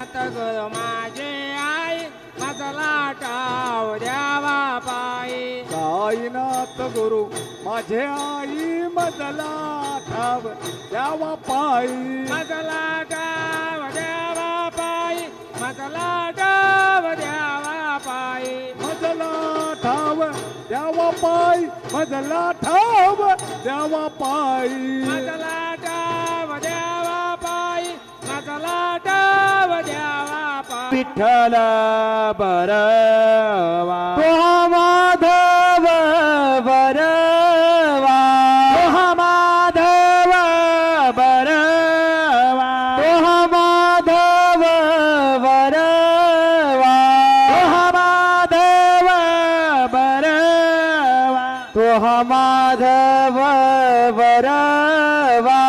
गुरु माझे आई माझा लाटाव द्यावा पायी. साईनाथ गुरु माझे आई मजला ठाव द्यावा पायी. माझा लाटाव द्यावा पायी माझा लाटाव द्यावा पायी. मजला ठाव द्यावा पायी मजला ठाव द्यावा पायी. माझा लाटाव द्यावा पायी द्यावा पायी विठ्ठल बरवा। तो माधव बरवा। तो माधव बरवा। तो माधव बरवा। तो माधव बरवा। तो माधव बरवा।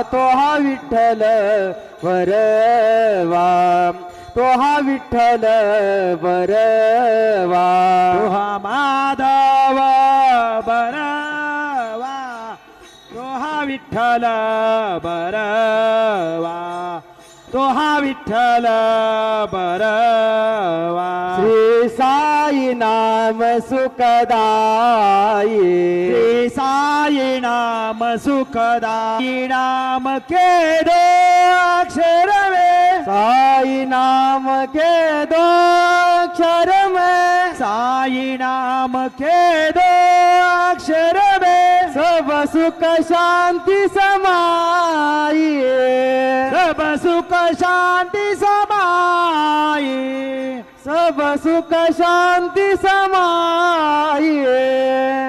तो हा विठ्ठल वर तोहा विठ्ठल वरवा। तोहा माधव बरवा तोहा विठ्ठल बरवा तोहा विठ्ठल बरवा श्री साई नाम सुखदाई। श्री साई नाम सुखदाई। नाम के दो अक्षर में। साई नाम के दो अक्षर में। साई नाम के दो अक्षर में। सब सुख शांति समाई सब सुख शांति समाई सब सुख शांति समाये।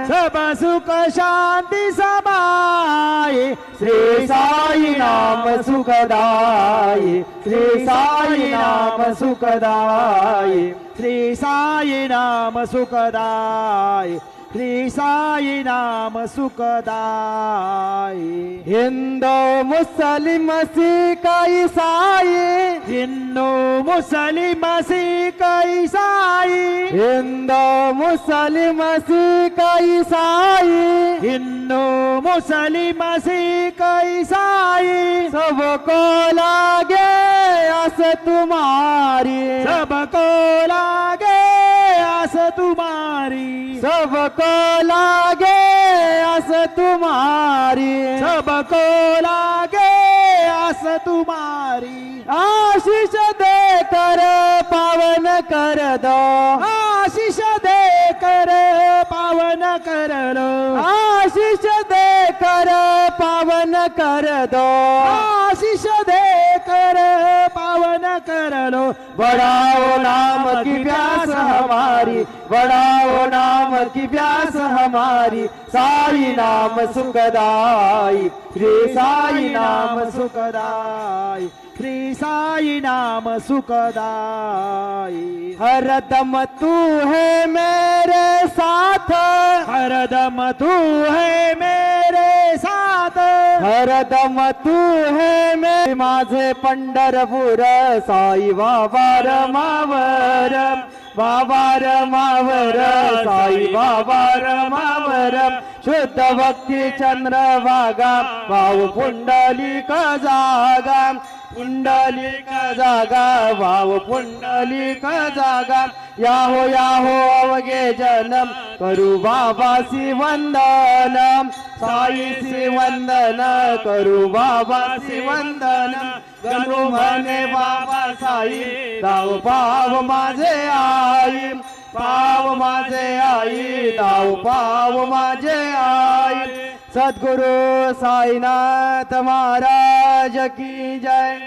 सब सुख शांति समाये। श्री साई नाम सुखदाई श्री साई नाम सुखदाई श्री साई नाम శ్రీ సాయి నామ సుఖదాయి. ఎందో ముసలి మసీ కై సాయి. ఎన్నో ముసలి మసీ కై సాయి. ఎందో ముసలి మసీ కై సాయి. ఎన్నో ముసలి మసీ కై సాయి. సబకో లాగే ఆస తుమారి సబకో లాగే तुम्हारी। सबको लागे आस तुम्हारी। सबको लागे आस तुम्हारी। आशीष दे कर पावन कर दो। आशीष दे कर पावन कर लो। आशीष दे कर पावन कर दो। आशीष कर लो बढ़ाओ नाम की प्यास हमारी, बढ़ाओ नाम की प्यास हमारी। साई नाम सुखदाई, श्री साई नाम सुखदाई, श्री साई नाम सुखदाई। हरदम तू है मेरे साथ हरदम तू है मेरे हर दम हे मे माझे पण्ढरपुर साई बाबा रमावर मावर साई साबा मावर शुद्ध भक्ती चंद्र भागा भाऊ पुंडलिक जागा. पुंडलिक जागा भाव पुंडलिक जागा. याहो याहो अवघे जनम करू बाबासी वंदन साईसी वंदन करू बाबासी वंदन गणू म्हणे बाबा साई दाव पाव माझे आई. पाव माजे आई दाऊ पाव माजे आई. सदगुरु साईनाथ महाराज की जय.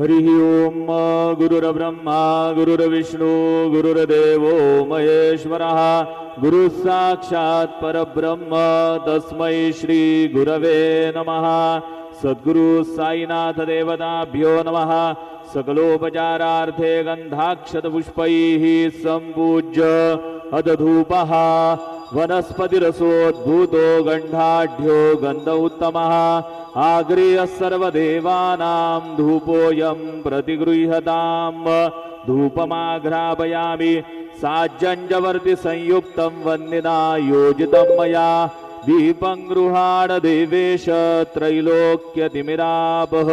हरिः ओम् गुरुर्ब्रह्मा गुरुर्विष्णु गुरुर्देवो महेश्वरः। गुरुः साक्षात् परब्रह्म तस्मै श्रीगुरवे नमः। सद्गुरु साईनाथ देवताभ्यो नमः। सकलोपचारार्थे गन्धाक्षतपुष्पैः सम्पूज्य अदधूपः वनस्पतिरसोद्भूतो गण्डाढ्यो गन्ध उत्तमः आग्रेयः सर्वदेवानां धूपोऽयं प्रतिगृह्यताम्। धूपमाघ्रापयामि साज्जञ्जवर्ति संयुक्तं वन्दिना योजितं मया। दीपं गृहाण देवेश त्रैलोक्यतिमिरापः।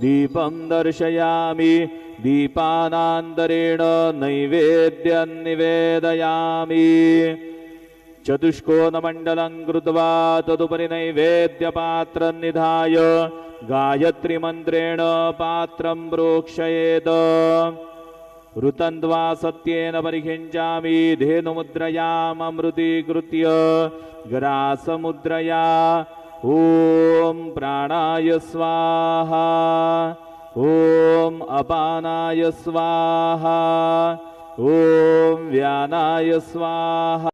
दीपं दर्शयामि दीपानान्तरेण नैवेद्यं निवेदयामि चतुष्कोणमण्डलं कृत्वा तदुपरि नैवेद्यपात्रं निधाय गायत्रीमन्त्रेण पात्रं प्रोक्षयेत् ऋतन्द्वा सत्येन परिहिञ्चामि धेनुमुद्रयाममृतीकृत्य ग्रासमुद्रया ॐ प्राणाय स्वाहा ॐ अपानाय स्वाहा ॐ व्यानाय स्वाहा